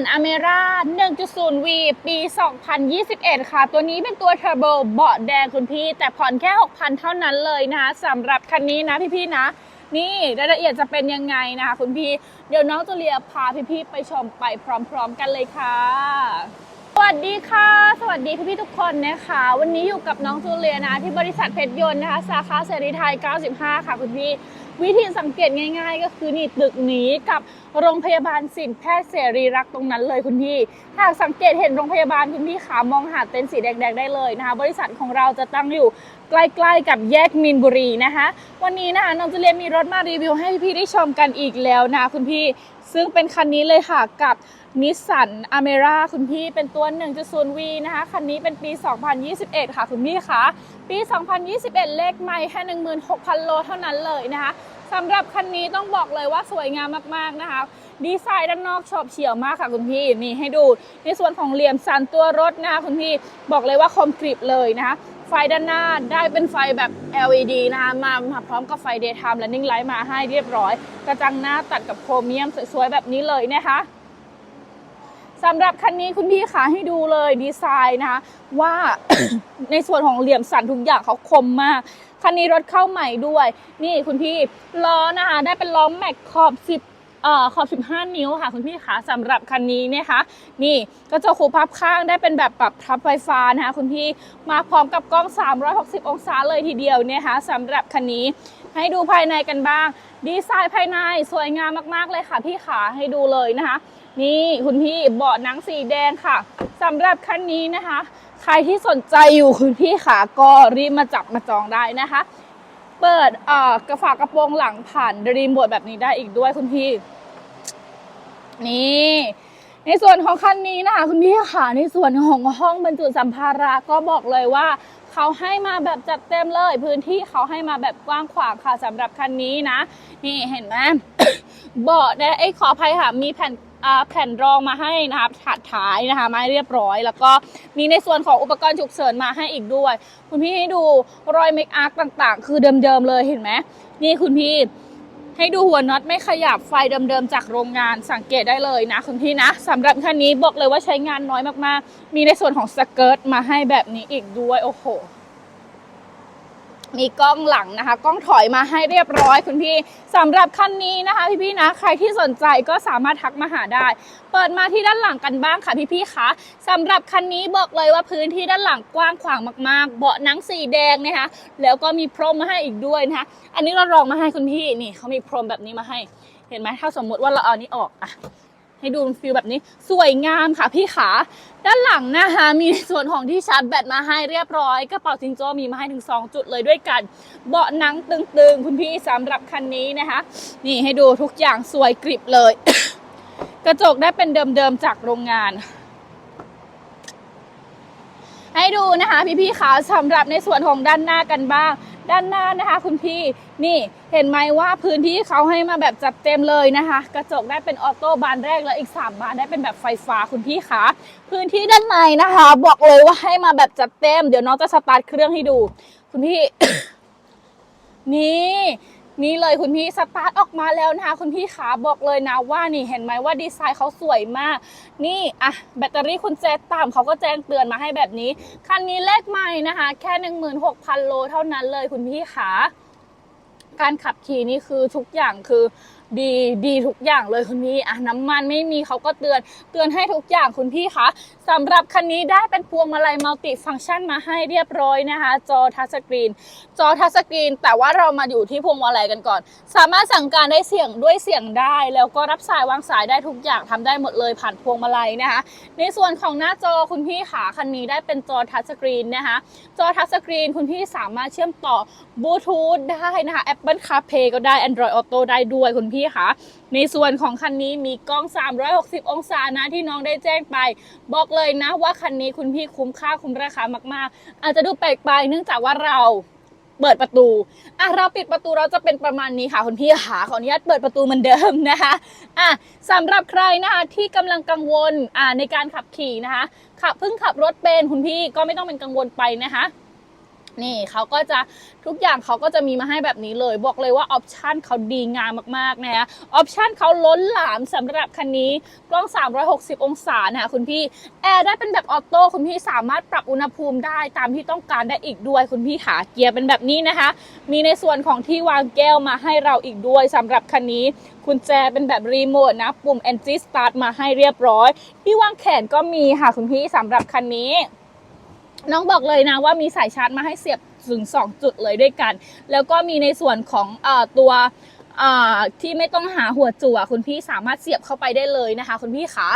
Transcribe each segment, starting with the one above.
นอเมร่า 1.0V ปี 2021 ค่ะ ตัวนี้เป็นตัวเทอร์โบเบาะแดงคุณพี่ แต่ผ่อนแค่ 6,000 เท่านั้นเลยนะคะสำหรับคันนี้นะพี่ๆนะ นี่รายละเอียดจะเป็นยังไงนะคะคุณพี่ เดี๋ยวน้องจูเลียพาพี่ๆไปชมไปพร้อมๆกันเลยค่ะสวัสดีค่ะ สวัสดีพี่ๆทุกคนนะคะ วันนี้อยู่กับน้องจูเลียนะที่บริษัทเพชรยนต์นะคะ สาขาเสรีไทย 95 ค่ะคุณพี่ วิธีสังเกตง่าย ๆ ก็คือนี่ตึกนี้กับโรงพยาบาลสินแพทย์เสรีรักตรงนั้นเลยคุณพี่หากสังเกตเห็นโรงพยาบาลคุณพี่ขามองหาเต็นท์สีแดงๆได้เลยนะคะ บริษัทของเราจะตั้งอยู่ ใกล้ๆกับแยกมีนบุรีนะคะ วันนี้นะคะน้องจูเลียมีรถมารีวิวให้พี่ได้ชมกันอีกแล้วนะคุณพี่ ซึ่งเป็นคันนี้เลยค่ะกับนิสสันอเมร่าคุณพี่เป็นตัว 1.0V นะคะ คันนี้เป็นปี 2021 ค่ะคุณพี่คะปี 2021 เลขไม่แค่16,000 โลเท่านั้นเลยนะคะสำหรับคันนี้ต้องบอกเลยว่าสวยงามมากๆนะคะ ดีไซน์ด้านนอกชอบเฉียวมากค่ะคุณพี่นี่ให้ดูในส่วนของเหลี่ยมสันตัวรถนะคะคุณพี่บอกเลยว่าคมกริบเลยนะคะ ไฟด้านหน้าได้เป็นไฟแบบ LED นะคะมามาพร้อมกับไฟ daytime running light มาให้เรียบร้อย กระจังหน้าตัดกับโครเมียมสวยๆ แบบนี้เลยนะคะสำหรับคันนี้คุณพี่ขาให้ดูเลยดีไซน์นะคะว่าในส่วนของเหลี่ยมสันทุกอย่างเขาคมมากคันนี้รถเข้าใหม่ด้วย นี่คุณพี่ล้อนะคะได้เป็นล้อแม็กขอบ10 ขอบ 15 นิ้วค่ะคุณพี่คะสำหรับคันนี้นะคะ นี่ก็จะคูพับข้างได้เป็นแบบปรับทับไฟฟ้านะคะคุณพี่มาพร้อมกับกล้อง 360 องศาเลยทีเดียวเนี่ยคะสำหรับคันนี้ให้ดูภายในกันบ้าง ดีไซน์ภายในสวยงามมาก ๆ เลยค่ะพี่ขาให้ดูเลยนะคะ นี่คุณพี่เบาะหนังสีแดงค่ะสำหรับคันนี้นะคะ ใครที่สนใจอยู่คุณพี่ขาก็รีบมาจับมาจองได้นะคะ เปิดอ่อกระฝากระโปรงหลังผ่านรีโมทแบบนี้ได้อีกด้วยคุณพี่ นี่ ในส่วนของคันนี้นะคะคุณพี่ค่ะในส่วนของห้องบรรจุสัมภาระก็บอกเลยว่าเขาให้มาแบบจัดเต็มเลย พื้นที่เขาให้มาแบบกว้างขวางค่ะสำหรับคันนี้นะ นี่เห็นไหมเบาะเนี่ยไอ้ขออภัยค่ะ มีแผ่น แผ่นรองมาให้นะคะถัดท้ายนะคะมาเรียบร้อย แล้วก็มีในส่วนของอุปกรณ์ฉุกเฉินมาให้อีกด้วย คุณพี่ให้ดูรอยเมคอัพต่างๆ คือเดิมๆเลยเห็นไหมนี่คุณพี่ให้ดูหัวน็อตไม่ขยับไฟเดิมๆจากโรงงานสังเกตได้เลยนะคุณพี่นะสำหรับคันนี้บอกเลยว่าใช้งานน้อยมากๆ มีในส่วนของสเกิร์ตมาให้แบบนี้อีกด้วยโอ้โห มีกล้องหลังนะคะ กล้องถอยมาให้เรียบร้อยคุณพี่สำหรับคันนี้นะคะพี่ๆนะ ใครที่สนใจก็สามารถทักมาหาได้ เปิดมาที่ด้านหลังกันบ้างค่ะพี่ๆคะสำหรับคันนี้บอกเลยว่าพื้นที่ด้านหลังกว้างขวางมากๆ เบาะหนังสีแดงนะคะ แล้วก็มีพรมมาให้อีกด้วยนะคะ อันนี้เราลองมาให้คุณพี่นี่เขามีพรมแบบนี้มาให้ เห็นไหมถ้าสมมุติว่าเราเอานนี้ออกอะ ให้ดูฟิลแบบนี้สวยงามค่ะพี่ขาด้านหลังนะคะมีส่วนของที่ชาร์จแบตมาให้เรียบร้อยกระเป๋าจิงโจ้มีมาให้ถึง 2 จุดเลยด้วยกัน เบาะหนังตึงๆ คุณพี่สำหรับคันนี้นะคะ นี่ให้ดูทุกอย่างสวยกริบเลย กระจกได้เป็นเดิมๆจากโรงงาน ให้ดูนะคะพี่ๆคะสำหรับในส่วนของด้านหน้ากันบ้าง ด้านหน้านะคะ คุณพี่นี่เห็นไหมว่าพื้นที่เขาให้มาแบบจัดเต็มเลยนะคะ กระจกได้เป็นออโต้บานแรกแล้วอีก 3 บานได้เป็นแบบไฟฟ้าคุณพี่คะพื้นที่ด้านในนะคะ บอกเลยว่าให้มาแบบจัดเต็ม เดี๋ยวน้องจะสตาร์ทเครื่องให้ดู คุณพี่ นี่ นี่เลยคุณพี่สตาร์ทออกมาแล้วนะคะคุณพี่ขาบอกเลยนะว่านี่เห็นไหมว่าดีไซน์เขาสวยมาก นี่อะแบตเตอรี่คุณเจตต่ำเขาก็แจ้งเตือนมาให้แบบนี้ คันนี้เลขใหม่นะคะ แค่ 16,000 โลเท่านั้นเลยคุณพี่ขาการขับขี่นี่คือทุกอย่างคือ ดีดีทุกอย่างเลยคุณพี่อะน้ำมันไม่มีเขาก็เตือน เตือนให้ทุกอย่างคุณพี่คะสำหรับคันนี้ได้เป็นพวงมาลัยมัลติฟังก์ชันมาให้เรียบร้อยนะคะ จอทัชสกรีน จอทัชสกรีน แต่ว่าเรามาอยู่ที่พวงมาลัยกันก่อน สามารถสั่งการได้เสียงด้วยเสียงได้ แล้วก็รับสายวางสายได้ทุกอย่างทำได้หมดเลยผ่านพวงมาลัยนะคะ ในส่วนของหน้าจอคุณพี่ขาคันนี้ได้เป็นจอทัชสกรีนนะคะ จอทัชสกรีนคุณพี่สามารถเชื่อมต่อ บลูทูธได้นะคะ Apple CarPlay ก็ได้ Android Auto ได้ด้วยคุณพี่คะในส่วนของคันนี้มีกล้อง 360 องศานะที่น้องได้แจ้งไป บอกเลยนะว่าคันนี้คุณพี่คุ้มค่าคุ้มราคามากๆ อาจจะดูแปลกไปเนื่องจากว่าเราเปิดประตูอะเราปิดประตูเราจะเป็นประมาณนี้ค่ะคุณพี่ค่ะขออนุญาตเปิดประตูเหมือนเดิมนะคะอะสำหรับใครนะคะที่กำลังกังวลอ่าในการขับขี่นะคะขับเพิ่งขับรถเป็นคุณพี่ก็ไม่ต้องเป็นกังวลไปนะคะ นี่เขาก็จะทุกอย่างเขาก็จะมีมาให้แบบนี้เลย บอกเลยว่าออปชันเขาดีงามมากๆนะคะออปชันเขาล้นหลามสำหรับคันนี้กล้อง 360 องศานะคะคุณพี่แอร์ได้เป็นแบบออโต้คุณพี่สามารถปรับอุณหภูมิได้ตามที่ต้องการได้อีกด้วยคุณพี่ขาเกียร์เป็นแบบนี้นะคะ มีในส่วนของที่วางแก้วมาให้เราอีกด้วยสำหรับคันนี้กุญแจเป็นแบบรีโมทนะปุ่ม Energy Start มาให้เรียบร้อย ที่วางแขนก็มีค่ะคุณพี่สำหรับคันนี้ น้องบอกเลยนะว่ามีสายชาร์จมาให้เสียบถึง 2 จุดเลยด้วยกัน แล้วก็มีในส่วนของอตัวที่ไม่ต้องหาหัวจั่วคุณพี่สามารถเสียบเข้าไปได้เลยนะคะ คุณพี่ขา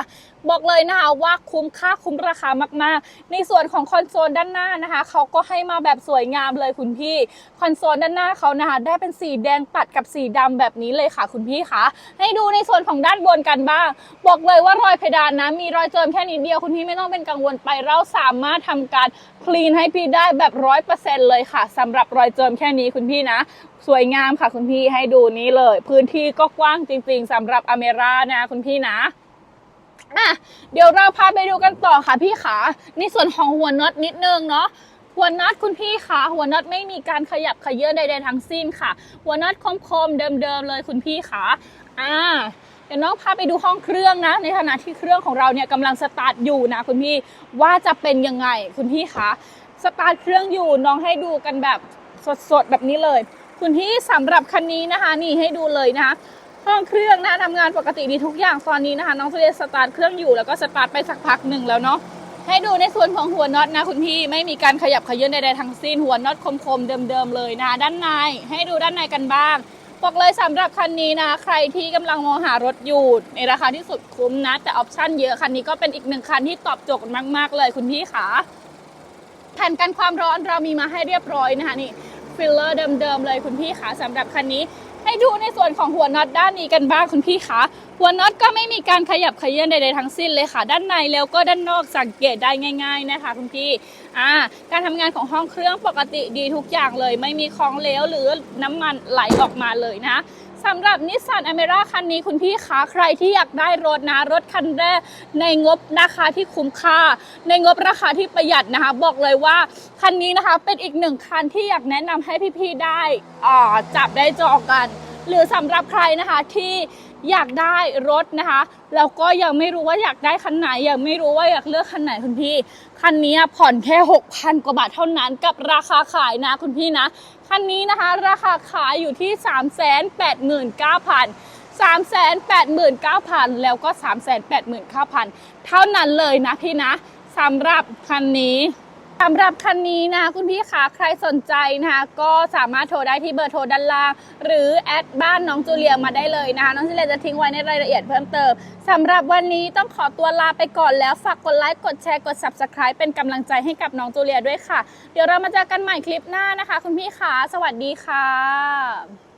บอกเลยนะคะว่าคุ้มค่าคุ้มราคามากๆ ในส่วนของคอนโซลด้านหน้านะคะเขาก็ให้มาแบบสวยงามเลยคุณพี่ คอนโซลด้านหน้าเขานะคะได้เป็นสีแดงตัดกับสีดำแบบนี้เลยค่ะ คุณพี่คะให้ดูในส่วนของด้านบนกันบ้าง บอกเลยว่ารอยเพดานนะ มีรอยเจิมแค่นิดเดียวคุณพี่ไม่ต้องเป็นกังวลไปเราสามารถทำการคลีนให้พี่ได้แบบร้อยเปอร์เซ็นต์เลยค่ะสำหรับรอยเจิมแค่นี้คุณพี่นะ สวยงามค่ะคุณพี่ให้ดูนี้เลย พื้นที่ก็กว้างจริง ๆสำหรับอเมร่านะคุณพี่นะ อะเดี๋ยวเราพาไปดูกันต่อค่ะพี่ขาในส่วนของหัวน็อตนิดนึงเนาะหัวน็อตคุณพี่คะหัวน็อตไม่มีการขยับขยื้อนใดๆทั้งสิ้นค่ะ หัวน็อตคมๆเดิมๆเลยคุณพี่คะอ่าเดี๋ยวน้องพาไปดูห้องเครื่องนะ ในขณะที่เครื่องของเราเนี่ยกำลังสตาร์ทอยู่นะคุณพี่ว่าจะเป็นยังไงคุณพี่คะสตาร์ทเครื่องอยู่น้องให้ดูกันแบบสดๆแบบนี้เลย คุณพี่สำหรับคันนี้นะคะ นี่ให้ดูเลยนะคะ ห้องเครื่องนะทำงานปกติดีทุกอย่างตอนนี้นะคะ น้องเรียนสตาร์ทเครื่องอยู่แล้วก็สตาร์ทไปสักพักหนึ่งแล้วเนาะให้ดูในส่วนของหัวน็อตนะคุณพี่ไม่มีการขยับเขยื้อนใดๆทั้งสิ้นหัวน็อตคมๆเดิมๆเลยนะ ด้านในให้ดูด้านในกันบ้างบอกเลยสำหรับคันนี้นะ ใครที่กำลังมองหารถอยู่ในราคาที่สุดคุ้มนะ แต่ออปชั่นเยอะคันนี้ก็เป็นอีกหนึ่งคันที่ตอบโจทย์มาก ๆ เลยคุณพี่ขาแผ่นกันความร้อนเรามีมาให้เรียบร้อยนะคะนี่ ฟิลเลอร์เดิมๆเลยคุณพี่คะสำหรับคันนี้ ให้ดูในส่วนของหัวน็อตด้านนี้กันบ้างคุณพี่คะหัวน็อตก็ไม่มีการขยับเขยื้อนใดๆทั้งสิ้นเลยค่ะ ด้านในแล้วก็ด้านนอกสังเกตได้ง่าย ๆนะคะ คุณพี่อ่าการทำงานของห้องเครื่องปกติดีทุกอย่างเลย ไม่มีของเหลวหรือน้ำมันไหลออกมาเลยนะ สำหรับนิสสันอเมร่าคันนี้คุณพี่คะใครที่อยากได้รถนะรถคันแรกในงบราคาที่คุ้มค่า ในงบราคาที่ประหยัดนะคะ บอกเลยว่าคันนี้นะคะเป็นอีกหนึ่งคันที่อยากแนะนำให้พี่ๆได้อ่าจับได้จองกัน หรือสำหรับใครนะคะที่ อยากได้รถนะคะแล้วก็ยังไม่รู้ว่าอยากได้คันไหนยังไม่รู้ว่าอยากเลือกคันไหนคุณพี่คันนี้ผ่อนแค่6,000กว่าบาทเท่านั้นกับราคาขายนะคุณพี่นะคันนี้นะคะ ราคาขายอยู่ที่ 389,000 389,000 แล้วก็ 389,000 เท่านั้นเลยนะพี่นะสำหรับคันนี้ สำหรับคันนี้นะคุณพี่คะใครสนใจนะคะก็สามารถโทรได้ที่เบอร์โทรด้านล่าง หรือแอดบ้านน้องจูเลียมาได้เลยนะคะน้องจูเลียจะทิ้งไว้ในรายละเอียดเพิ่มเติมสำหรับวันนี้ต้องขอตัวลาไปก่อนแล้วฝากกดไลค์กดแชร์กด subscribe เป็นกำลังใจให้กับน้องจูเลียด้วยค่ะ เดี๋ยวเรามาเจอกันใหม่คลิปหน้านะคะ คุณพี่คะสวัสดีค่ะ